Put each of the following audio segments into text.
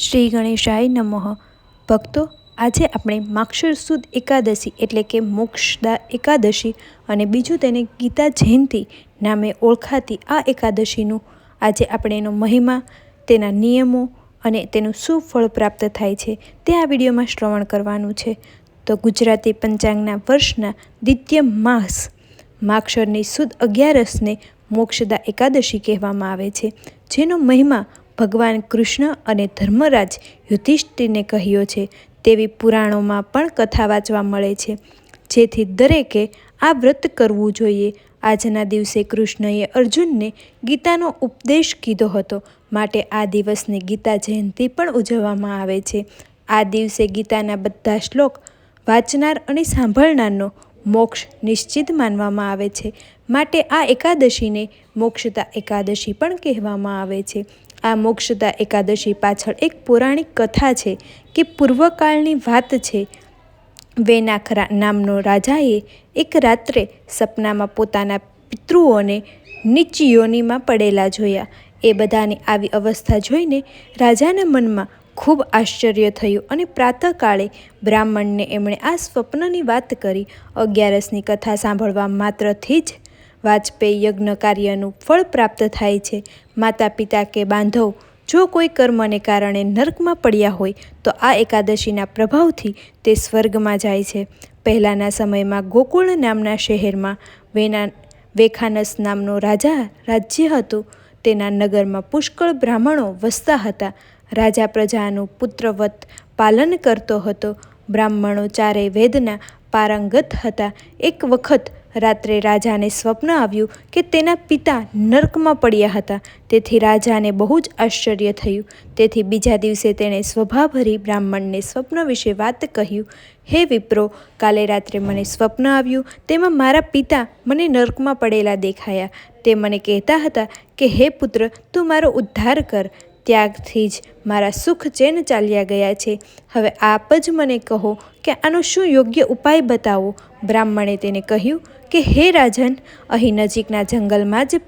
શ્રી ગણેશાય નમઃ. ભક્તો, આજે આપણે માક્ષર સુદ એકાદશી એટલે કે મોક્ષદા એકાદશી અને બીજું તેને ગીતા જયંતી નામે ઓળખાતી આ એકાદશીનું આજે આપણે એનો મહિમા, તેના નિયમો અને તેનું શું ફળ પ્રાપ્ત થાય છે તે આ વિડીયોમાં શ્રવણ કરવાનું છે. તો ગુજરાતી પંચાંગના વર્ષના દ્વિતીય માસ માક્ષરની સુદ અગિયારસને મોક્ષદા એકાદશી કહેવામાં આવે છે. જેનો મહિમા ભગવાન કૃષ્ણ અને ધર્મરાજ યુધિષ્ઠિરને કહ્યો છે. તેવી પુરાણોમાં પણ કથા વાંચવા મળે છે. જેથી દરેકે આ વ્રત કરવું જોઈએ. આજના દિવસે કૃષ્ણએ અર્જુનને ગીતાનો ઉપદેશ કીધો હતો. માટે આ દિવસને ગીતા જયંતી પણ ઉજવવામાં આવે છે. આ દિવસે ગીતાના બધા શ્લોક વાંચનાર અને સાંભળનારનો મોક્ષ નિશ્ચિત માનવામાં આવે છે. માટે આ એકાદશીને મોક્ષતા એકાદશી પણ કહેવામાં આવે છે. આ મોક્ષદા એકાદશી પાછળ એક પૌરાણિક કથા છે કે પૂર્વકાળની વાત છે. વેનાખરા નામનો રાજાએ એક રાત્રે સપનામાં પોતાના પિતૃઓને નીચ યોનીમાં પડેલા જોયા. એ બધાની આવી અવસ્થા જોઈને રાજાના મનમાં ખૂબ આશ્ચર્ય થયું અને પ્રાતઃકાળે બ્રાહ્મણને એમણે આ સ્વપ્નની વાત કરી. અગિયારસની કથા સાંભળવા માત્રથી જ વાજપેયી યજ્ઞ કાર્યનું ફળ પ્રાપ્ત થાય છે. માતા પિતા કે બાંધવ, જો કોઈ કર્મને કારણે નર્કમાં પડ્યા હોય, તો આ એકાદશીના પ્રભાવથી તે સ્વર્ગમાં જાય છે. પહેલાંના સમયમાં ગોકુળ નામના શહેરમાં વેના, વેખાનસ નામનો રાજા રાજ્ય હતું. તેના નગરમાં પુષ્કળ બ્રાહ્મણો વસતા હતા. રાજા પ્રજાનું પુત્રવત પાલન કરતો હતો. બ્રાહ્મણો ચારેય વેદના પારંગત હતા. એક વખત રાત્રે રાજાને સ્વપ્ન આવ્યું કે તેના પિતા નર્કમાં પડ્યા હતા. તેથી રાજાને બહુ જ આશ્ચર્ય થયું. તેથી બીજા દિવસે તેણે સ્વભાભરી બ્રાહ્મણને સ્વપ્ન વિશે વાત કહ્યું. હે વિપ્રો, કાલે રાત્રે મને સ્વપ્ન આવ્યું. તેમાં મારા પિતા મને નર્કમાં પડેલા દેખાયા. તે મને કહેતા હતા કે, હે પુત્ર, તું મારો ઉદ્ધાર કર. ત્યાગથી જ મારા સુખ ચેન ચાલ્યા ગયા છે. હવે આપ જ મને કહો કે આનો શું યોગ્ય ઉપાય બતાવો? બ્રાહ્મણે તેને કહ્યું કે, હે રાજન, અહીં નજીકના જંગલમાં જ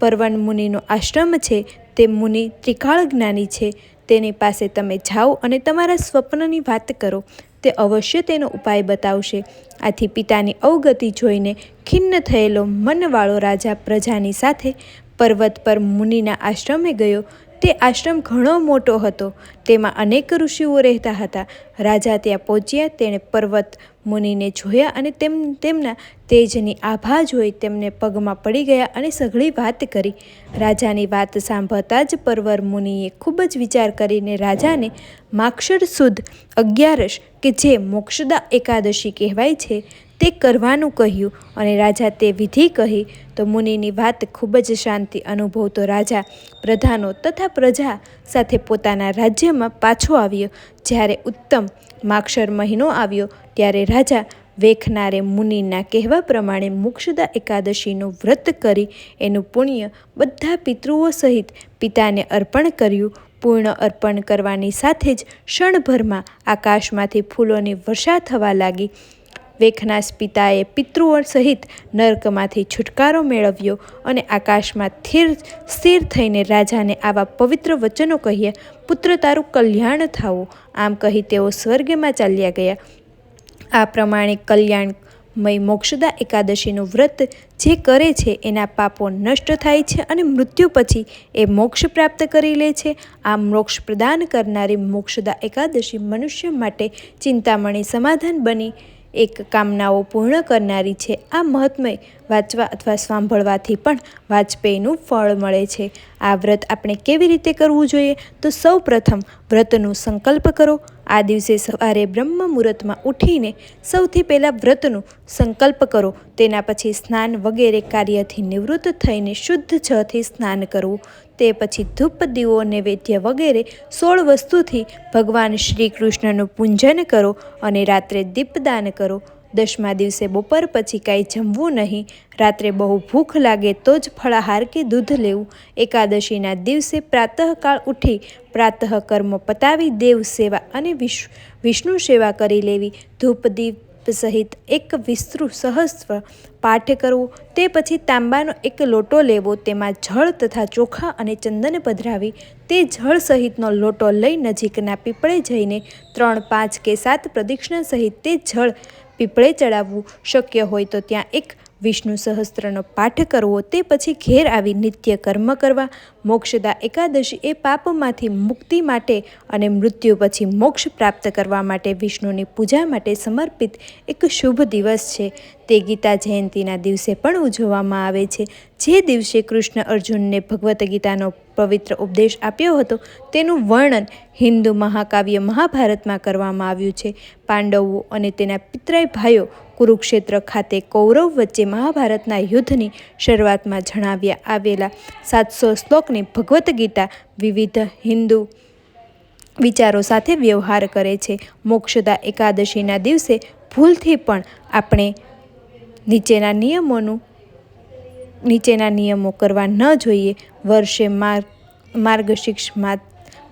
પરવન મુનિનો આશ્રમ છે. તે મુનિ ત્રિકાળ જ્ઞાની છે. તેની પાસે તમે જાઓ અને તમારા સ્વપ્નની વાત કરો. તે અવશ્ય તેનો ઉપાય બતાવશે. આથી પિતાની અવગતિ જોઈને ખિન્ન થયેલો મનવાળો રાજા પ્રજાની સાથે પર્વત પર મુનિના આશ્રમે ગયો. તે આશ્રમ ઘણો મોટો હતો. તેમાં અનેક ઋષિઓ રહેતા હતા. રાજા ત્યાં પહોંચ્યા, તેણે પર્વત મુનિને જોયા અને તેમ, તેમના તેજની આભા જોઈ તેમને પગમાં પડી ગયા અને સઘળી વાત કરી. રાજાની વાત સાંભળતા જ પરવર મુનિએ ખૂબ જ વિચાર કરીને રાજાને માક્ષર સુદ અગિયારસ કે જે મોક્ષદા એકાદશી કહેવાય છે તે કરવાનું કહ્યું અને રાજા તે વિધિ કહી તો મુનિની વાત ખૂબ જ શાંતિ અનુભવતો રાજા પ્રધાનો તથા પ્રજા સાથે પોતાના રાજ્યમાં પાછો આવ્યો. જ્યારે ઉત્તમ માક્ષર મહિનો આવ્યો, ત્યારે રાજા વેખનારે મુનિના કહેવા પ્રમાણે મોક્ષદા એકાદશીનું વ્રત કરી એનું પુણ્ય બધા પિતૃઓ સહિત પિતાને અર્પણ કર્યું. પૂર્ણ અર્પણ કરવાની સાથે જ ક્ષણભરમાં આકાશમાંથી ફૂલોની વર્ષા થવા લાગી. વેખનાસ પિતાએ પિતૃઓ સહિત નર્કમાંથી છુટકારો મેળવ્યો અને આકાશમાં સ્થિર સ્થિર થઈને રાજાને આવા પવિત્ર વચનો કહ્યા પુત્ર, તારું કલ્યાણ થાવું આમ કહી તેઓ સ્વર્ગમાં ચાલ્યા ગયા. આ પ્રમાણે કલ્યાણમય મોક્ષદા એકાદશીનું વ્રત જે કરે છે એના પાપો નષ્ટ થાય છે અને મૃત્યુ પછી એ મોક્ષ પ્રાપ્ત કરી લે છે. આ મોક્ષ પ્રદાન કરનારી મોક્ષદા એકાદશી મનુષ્ય માટે ચિંતામણી સમાધાન બની એક કામનાઓ પૂર્ણ કરનારી છે. આ મહત્મય વાંચવા અથવા સાંભળવાથી પણ વાજપેયીનું ફળ મળે છે. આ વ્રત આપણે કેવી રીતે કરવું જોઈએ? તો સૌ પ્રથમ વ્રતનું સંકલ્પ કરો. આ દિવસે સવારે બ્રહ્મ મુહૂર્તમાં ઉઠીને સૌથી પહેલાં વ્રતનું સંકલ્પ કરો. તેના પછી સ્નાન વગેરે કાર્યથી નિવૃત્ત થઈને શુદ્ધ જળથી સ્નાન કરવું તે પછી ધૂપ, દીવો, નૈવેદ્ય વગેરે સોળ વસ્તુથી ભગવાન શ્રી કૃષ્ણનું પૂંજન કરો અને રાત્રે દીપદાન કરો. દસમા દિવસે બપોર પછી કાંઈ જમવું નહીં. રાત્રે બહુ ભૂખ લાગે તો જ ફળાહાર કે દૂધ લેવું. એકાદશીના દિવસે પ્રાતઃકાળ ઉઠી પ્રાતઃ કર્મ પતાવી દેવ સેવા અને વિષ્ણુ સેવા કરી લેવી. ધૂપ દીપ સહિત એક વિસ્તૃ સહસ્ત્ર પાઠ કરવો. તે પછી તાંબાનો એક લોટો લેવો. તેમાં જળ તથા ચોખા અને ચંદન પધરાવી. તે જળ સહિતનો લોટો લઈ નજીકના પીપળે જઈને ત્રણ પાંચ કે સાત પ્રદક્ષિણા સહિત તે જળ પીપળે ચડાવવું શક્ય હોય તો ત્યાં એક વિષ્ણુ સહસ્ત્રનો પાઠ કરવો તે પછી ઘેર આવી નિત્ય કર્મ કરવા, મોક્ષદા એકાદશી એ પાપમાંથી મુક્તિ માટે અને મૃત્યુ પછી મોક્ષ પ્રાપ્ત કરવા માટે વિષ્ણુની પૂજા માટે સમર્પિત એક શુભ દિવસ છે. તે ગીતા જયંતિના દિવસે પણ ઉજવવામાં આવે છે. જે દિવસે કૃષ્ણ અર્જુનને ભગવદ્ ગીતાનો પવિત્ર ઉપદેશ આપ્યો હતો, તેનું વર્ણન હિન્દુ મહાકાવ્ય મહાભારતમાં કરવામાં આવ્યું છે. પાંડવો અને તેના પિતરાય ભાઈઓ કુરુક્ષેત્ર ખાતે કૌરવ વચ્ચે મહાભારતના યુદ્ધની શરૂઆતમાં જણાવ્યા આવેલા સાતસો શ્લોકની ભગવદ્ ગીતા વિવિધ હિન્દુ વિચારો સાથે વ્યવહાર કરે છે. મોક્ષદા એકાદશીના દિવસે ભૂલથી પણ આપણે નીચેના નિયમોનું, નીચેના નિયમો કરવા ન જોઈએ. વર્ષે માર્ગ માર્ગશિક્ષમાં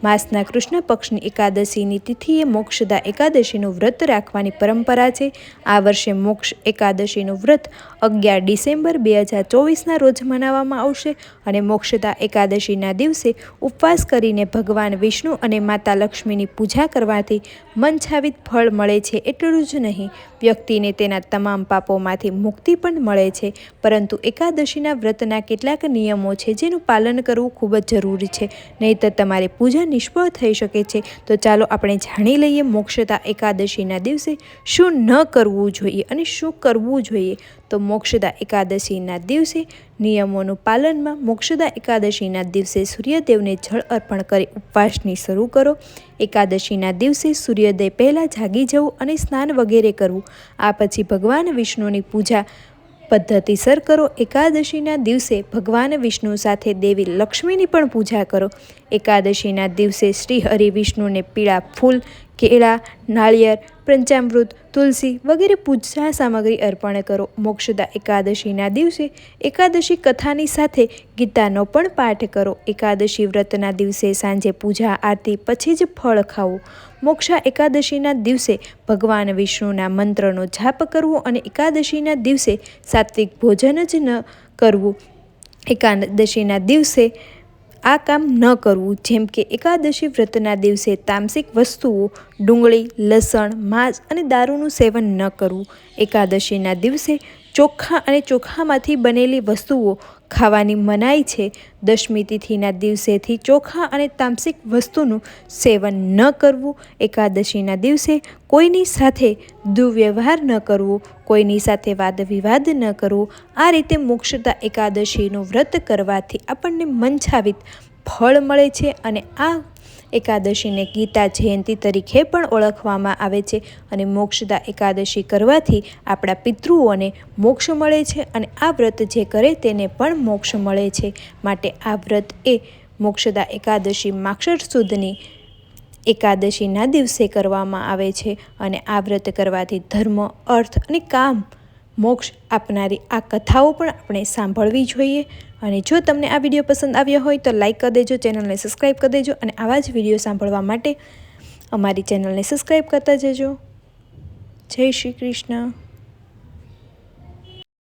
માસના કૃષ્ણ પક્ષની એકાદશીની તિથિએ મોક્ષદા એકાદશીનું વ્રત રાખવાની પરંપરા છે. આ વર્ષે મોક્ષ એકાદશીનું વ્રત અગિયાર ડિસેમ્બર બે હજાર ચોવીસના રોજ મનાવવામાં આવશે અને મોક્ષદા એકાદશીના દિવસે ઉપવાસ કરીને ભગવાન વિષ્ણુ અને માતા લક્ષ્મીની પૂજા કરવાથી મનછાવિત ફળ મળે છે એટલું જ નહીં, વ્યક્તિને તેના તમામ પાપોમાંથી મુક્તિ પણ મળે છે. પરંતુ એકાદશીના વ્રતના કેટલાક નિયમો છે જેનું પાલન કરવું ખૂબ જ જરૂરી છે. નહીંતર તમારી પૂજા નિષ્ફળ થઈ શકે છે. તો ચાલો આપણે જાણી લઈએ મોક્ષતા એકાદશીના દિવસે શું ન કરવું જોઈએ અને શું કરવું જોઈએ. તો મોક્ષદા એકાદશીના દિવસે નિયમોનું પાલનમાં મોક્ષદા એકાદશીના દિવસે સૂર્યદેવને જળ અર્પણ કરી ઉપવાસની શરૂ કરો. એકાદશીના દિવસે સૂર્યોદય પહેલાં જાગી જવું અને સ્નાન વગેરે કરવું. આ પછી ભગવાન વિષ્ણુની પૂજા પદ્ધતિસર કરો. એકાદશીના દિવસે ભગવાન વિષ્ણુ સાથે દેવી લક્ષ્મીની પણ પૂજા કરો. એકાદશીના દિવસે શ્રી હરિ વિષ્ણુને પીળા ફૂલ, કેળા, નાળિયેર, પંચામૃત, તુલસી વગેરે પૂજા સામગ્રી અર્પણ કરો. મોક્ષદા એકાદશીના દિવસે એકાદશી કથાની સાથે ગીતાનો પણ પાઠ કરો. એકાદશી વ્રતના દિવસે સાંજે પૂજા આરતી પછી જ ફળ ખાવું મોક્ષા એકાદશીના દિવસે ભગવાન વિષ્ણુના મંત્રનો જાપ કરવો અને એકાદશીના દિવસે સાત્વિક ભોજન જ ન કરવું. એકાદશીના દિવસે આ કામ ન કરવું, જેમ કે એકાદશી વ્રતના દિવસે તામસિક વસ્તુઓ, ડુંગળી, લસણ, માંસ અને દારૂનું સેવન ન કરવું. એકાદશીના દિવસે ચોખ્ખા અને ચોખામાંથી બનેલી વસ્તુઓ ખાવાની મનાઈ છે. દશમી તિથિના દિવસેથી ચોખા અને તામસિક વસ્તુનું સેવન ન કરવું. એકાદશીના દિવસે કોઈની સાથે દુર્વ્યવહાર ન કરવો. કોઈની સાથે વાદ વિવાદ ન કરવો. આ રીતે મોક્ષતા એકાદશીનું વ્રત કરવાથી આપણને મનછાવિત ફળ મળે છે અને આ એકાદશીને ગીતા જયંતિ તરીકે પણ ઓળખવામાં આવે છે અને મોક્ષદા એકાદશી કરવાથી આપણા પિતૃઓને મોક્ષ મળે છે અને આ વ્રત જે કરે તેને પણ મોક્ષ મળે છે. માટે આ વ્રત એ મોક્ષદા એકાદશી માક્ષર સુદની એકાદશીના દિવસે કરવામાં આવે છે અને આ વ્રત કરવાથી ધર્મ, અર્થ અને કામ મોક્ષ આપનારી આ કથાઓ પણ આપણે સાંભળવી જોઈએ. અને જો તમને આ વીડિયો પસંદ આવ્યો હોય તો લાઈક કરી દેજો, ચેનલને સબસ્ક્રાઈબ કરી દેજો અને આવા જ વીડિયો સાંભળવા માટે અમારી ચેનલને સબસ્ક્રાઈબ કરતા જજો. જય શ્રી કૃષ્ણ.